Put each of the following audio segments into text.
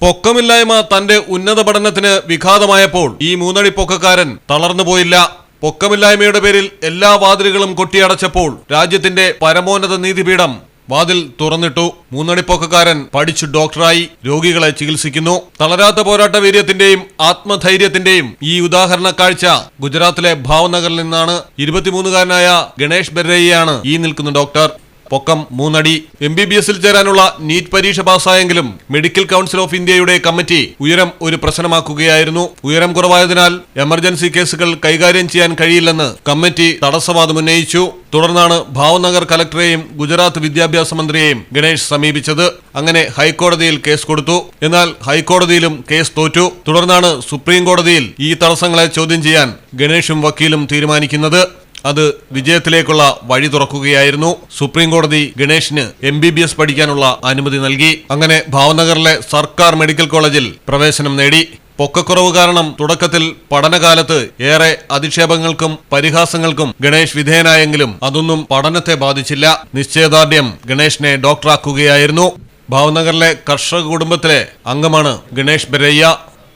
പൊക്കമില്ലായ്മ തന്റെ ഉന്നത പഠനത്തിന് വിഘാതമായപ്പോൾ ഈ മൂന്നടി പൊക്കക്കാരൻ തളർന്നുപോയില്ല പൊക്കമില്ലായ്മയുടെ പേരിൽ എല്ലാ വാതിലുകളും കൊട്ടിയടച്ചപ്പോൾ രാജ്യത്തിന്റെ പരമോന്നത നീതിപീഠം വാതിൽ തുറന്നിട്ടു. മൂന്നടിപ്പൊക്കക്കാരൻ പഠിച്ചു ഡോക്ടറായി രോഗികളെ ചികിത്സിക്കുന്നു. തളരാത്ത പോരാട്ട വീര്യത്തിന്റെയും ആത്മധൈര്യത്തിന്റെയും ഈ ഉദാഹരണ കാഴ്ച ഗുജറാത്തിലെ ഭാവ്നഗറിൽ നിന്നാണ്. ഇരുപത്തിമൂന്നുകാരനായ ഗണേഷ് ബെർരയ്യാണ് ഈ നിൽക്കുന്ന ഡോക്ടർ. പൊക്കം മൂന്നടി. എം ബി ബി എസിൽ ചേരാനുള്ള നീറ്റ് പരീക്ഷ പാസ്സായെങ്കിലും മെഡിക്കൽ കൗൺസിൽ ഓഫ് ഇന്ത്യയുടെ കമ്മിറ്റി ഉയരം ഒരു പ്രശ്നമാക്കുകയായിരുന്നു. ഉയരം കുറവായതിനാൽ എമർജൻസി കേസുകൾ കൈകാര്യം ചെയ്യാൻ കഴിയില്ലെന്ന് കമ്മിറ്റി തടസ്സവാദം ഉന്നയിച്ചു. തുടർന്നാണ് ഭാവ്നഗർ കലക്ടറെയും ഗുജറാത്ത് വിദ്യാഭ്യാസ മന്ത്രിയെയും ഗണേഷ് സമീപിച്ചത്. അങ്ങനെ ഹൈക്കോടതിയിൽ കേസ് കൊടുത്തു. എന്നാൽ ഹൈക്കോടതിയിലും കേസ് തോറ്റു. തുടർന്നാണ് സുപ്രീം കോടതിയിൽ ഈ തടസ്സങ്ങളെ ചോദ്യം ചെയ്യാൻ ഗണേഷും വക്കീലും തീരുമാനിക്കുന്നത്. അത് വിജയത്തിലേക്കുള്ള വഴി തുറക്കുകയായിരുന്നു. സുപ്രീം കോടതി ഗണേഷിന് എം ബി ബി എസ് പഠിക്കാനുള്ള അനുമതി നൽകി. അങ്ങനെ ഭാവനഗറിലെ സർക്കാർ മെഡിക്കൽ കോളേജിൽ പ്രവേശനം നേടി. പൊക്കക്കുറവ് കാരണം തുടക്കത്തിൽ പഠനകാലത്ത് ഏറെ അധിക്ഷേപങ്ങൾക്കും പരിഹാസങ്ങൾക്കും ഗണേഷ് വിധേയനായെങ്കിലും അതൊന്നും പഠനത്തെ ബാധിച്ചില്ല. നിശ്ചയദാർഢ്യം ഗണേഷിനെ ഡോക്ടറാക്കുകയായിരുന്നു. ഭാവനഗറിലെ കർഷക കുടുംബത്തിലെ അംഗമാണ് ഗണേഷ് ബെരയ്യ.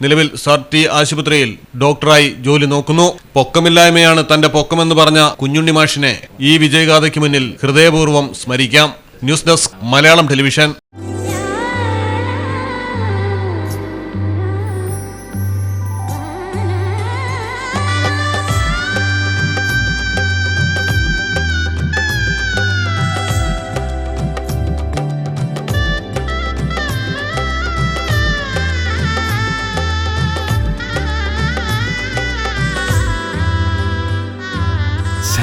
നിലവിൽ സർ ടി ആശുപത്രിയിൽ ഡോക്ടറായി ജോലി നോക്കുന്നു. പൊക്കമില്ലായ്മയാണ് തന്റെ പൊക്കമെന്ന് പറഞ്ഞ കുഞ്ഞുണ്ണി മാഷിനെ ഈ വിജയഗാഥയ്ക്ക് മുന്നിൽ ഹൃദയപൂർവം സ്മരിക്കാം. News desk Malayalam television.